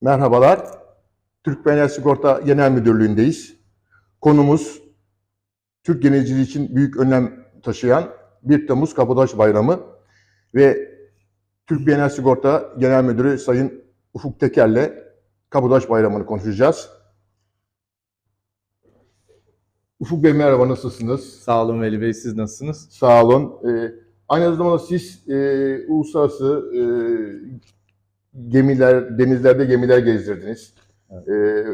Merhabalar. Türk Genel Sigorta Genel Müdürlüğü'ndeyiz. Konumuz Türk denizciliği için büyük önem taşıyan 1 Temmuz Kabataş Bayramı ve Türk Genel Sigorta Genel Müdürü Sayın Ufuk Teker'le Kabataş Bayramı'nı konuşacağız. Ufuk Bey merhaba nasılsınız? Sağ olun Veli Bey, siz nasılsınız? Sağ olun. Ee, aynı zamanda siz e, uluslararası e, gemiler, denizlerde gemiler gezdirdiniz. Evet. Ee,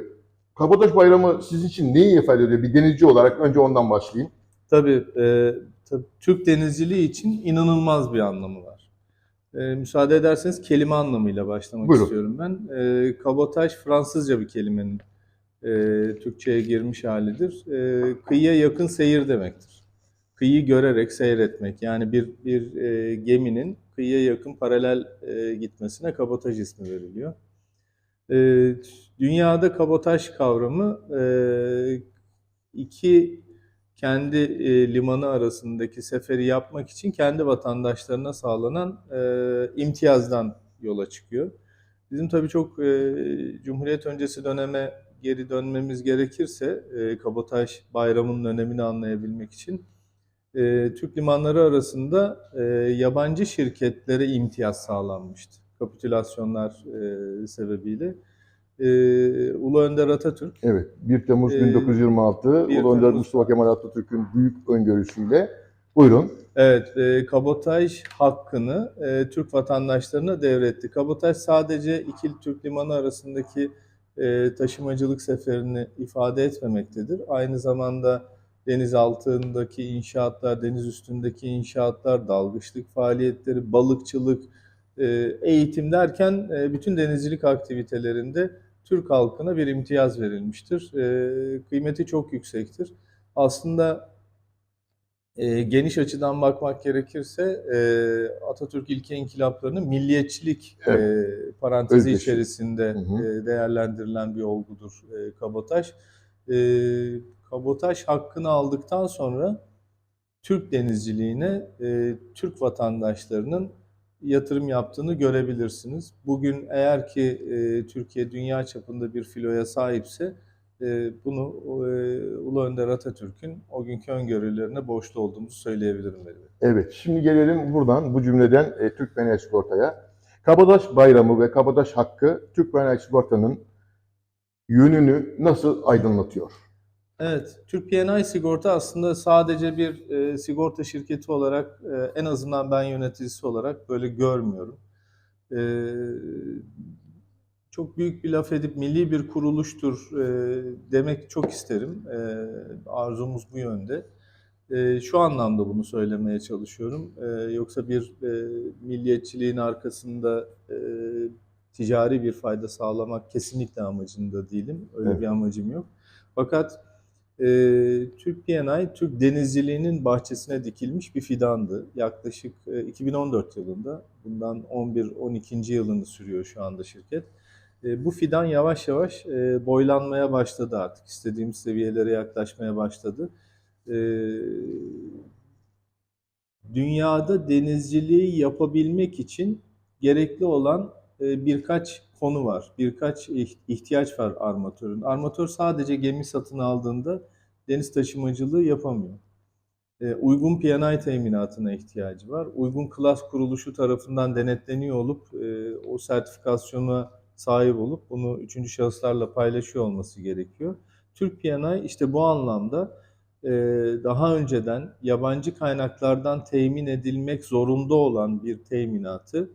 Kabataş Bayramı sizin için neyi ifade ediyor? Bir denizci olarak önce ondan başlayayım. Tabii, e, tabii Türk denizciliği için inanılmaz bir anlamı var. E, müsaade ederseniz kelime anlamıyla başlamak Buyurun. istiyorum ben. E, kabotaj Fransızca bir kelimenin e, Türkçe'ye girmiş halidir. E, kıyıya yakın seyir demektir. Kıyıyı görerek seyretmek, yani bir bir e, geminin kıyıya yakın paralel e, gitmesine kabotaj ismi veriliyor. E, dünyada kabotaj kavramı e, iki kendi e, limanı arasındaki seferi yapmak için kendi vatandaşlarına sağlanan e, imtiyazdan yola çıkıyor. Bizim tabii çok e, Cumhuriyet öncesi döneme geri dönmemiz gerekirse e, kabotaj bayramının önemini anlayabilmek için e, Türk limanları arasında e, yabancı şirketlere imtiyaz sağlanmıştı. Kapitülasyonlar e, sebebiyle. E, Ulu Önder Atatürk Evet, 1 Temmuz Ee, 1926 Ulu 1 Önder Temmuz. Mustafa Kemal Atatürk'ün büyük öngörüsüyle. Buyurun. Evet, e, kabotaj hakkını e, Türk vatandaşlarına devretti. Kabotaj sadece iki Türk limanı arasındaki e, taşımacılık seferini ifade etmemektedir. Aynı zamanda deniz altındaki inşaatlar, deniz üstündeki inşaatlar, dalgıçlık faaliyetleri, balıkçılık, e, eğitim derken e, bütün denizcilik aktivitelerinde Türk halkına bir imtiyaz verilmiştir. E, kıymeti çok yüksektir. Aslında geniş açıdan bakmak gerekirse Atatürk ilke inkılaplarının milliyetçilik e, parantezi içerisinde Hı hı. değerlendirilen bir olgudur e, kabotaj. Hakkını aldıktan sonra Türk denizciliğine e, Türk vatandaşlarının yatırım yaptığını görebilirsiniz. Bugün eğer ki e, Türkiye dünya çapında bir filoya sahipse e, bunu e, Ulu Önder Atatürk'ün o günkü öngörülerine borçlu olduğumuzu söyleyebilirim. Bey. Evet, şimdi gelelim buradan bu cümleden e, Türk Genel Sigorta'ya. Kabataş Bayramı ve Kabataş Hakkı Türk Genel Sigorta'nın yönünü nasıl aydınlatıyor? Evet, Türk PNI Sigorta aslında sadece bir e, sigorta şirketi olarak e, en azından ben yöneticisi olarak böyle görmüyorum. E, çok büyük bir laf edip milli bir kuruluştur e, demek çok isterim. E, arzumuz bu yönde. E, şu anlamda bunu söylemeye çalışıyorum. E, yoksa bir e, milliyetçiliğin arkasında e, ticari bir fayda sağlamak kesinlikle amacında değilim. Öyle Evet. bir amacım yok. Fakat e, Türk PNI, Türk denizciliğinin bahçesine dikilmiş bir fidandı. Yaklaşık e, 2014 yılında, bundan 11-12. yılını sürüyor şu anda şirket. E, bu fidan yavaş yavaş e, boylanmaya başladı artık. İstediğimiz seviyelere yaklaşmaya başladı. E, dünyada denizciliği yapabilmek için gerekli olan e, birkaç konu var. Birkaç iht- ihtiyaç var armatörün. Armatör sadece gemi satın aldığında deniz taşımacılığı yapamıyor. E, uygun P&I teminatına ihtiyacı var. Uygun klas kuruluşu tarafından denetleniyor olup e, o sertifikasyona sahip olup bunu üçüncü şahıslarla paylaşıyor olması gerekiyor. Türk P&I işte bu anlamda e, daha önceden yabancı kaynaklardan temin edilmek zorunda olan bir teminatı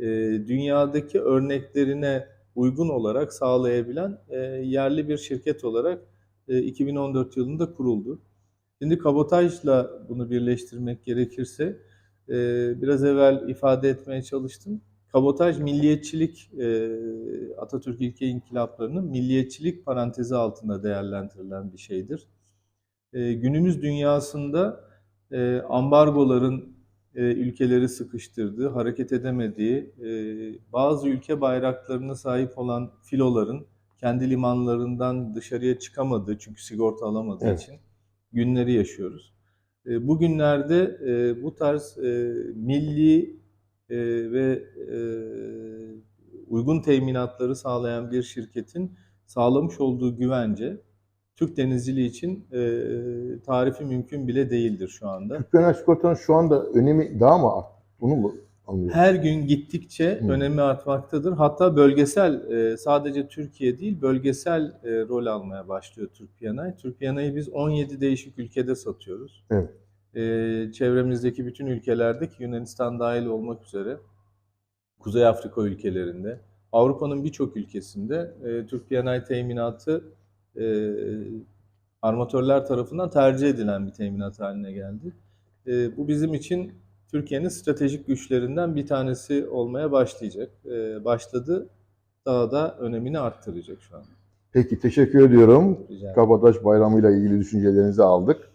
e, dünyadaki örneklerine uygun olarak sağlayabilen e, yerli bir şirket olarak e, 2014 yılında kuruldu. Şimdi kabotajla bunu birleştirmek gerekirse e, biraz evvel ifade etmeye çalıştım. Kabotaj milliyetçilik e, Atatürk ilke inkılaplarının milliyetçilik parantezi altında değerlendirilen bir şeydir. E, günümüz dünyasında e, ambargoların e, ülkeleri sıkıştırdığı, hareket edemediği, e, bazı ülke bayraklarına sahip olan filoların kendi limanlarından dışarıya çıkamadığı çünkü sigorta alamadığı Evet. için günleri yaşıyoruz. E, bugünlerde e, bu tarz e, milli e, ve e, uygun teminatları sağlayan bir şirketin sağlamış olduğu güvence Türk denizciliği için e, tarifi mümkün bile değildir şu anda. Türk Sigorta'nın şu anda önemi daha mı arttı? Bunu mu anlıyorsun? Her gün gittikçe Hı. önemi artmaktadır. Hatta bölgesel, e, sadece Türkiye değil, bölgesel e, rol almaya başlıyor Türk Piyanay. Türk Piyanay'ı biz 17 değişik ülkede satıyoruz. Evet. E, çevremizdeki bütün ülkelerdeki Yunanistan dahil olmak üzere Kuzey Afrika ülkelerinde, Avrupa'nın birçok ülkesinde e, Türk Piyanay teminatı e, armatörler tarafından tercih edilen bir teminat haline geldi. E, bu bizim için Türkiye'nin stratejik güçlerinden bir tanesi olmaya başlayacak. E, başladı, daha da önemini arttıracak şu an. Peki teşekkür ediyorum. Kabataş Bayramı ile ilgili düşüncelerinizi aldık.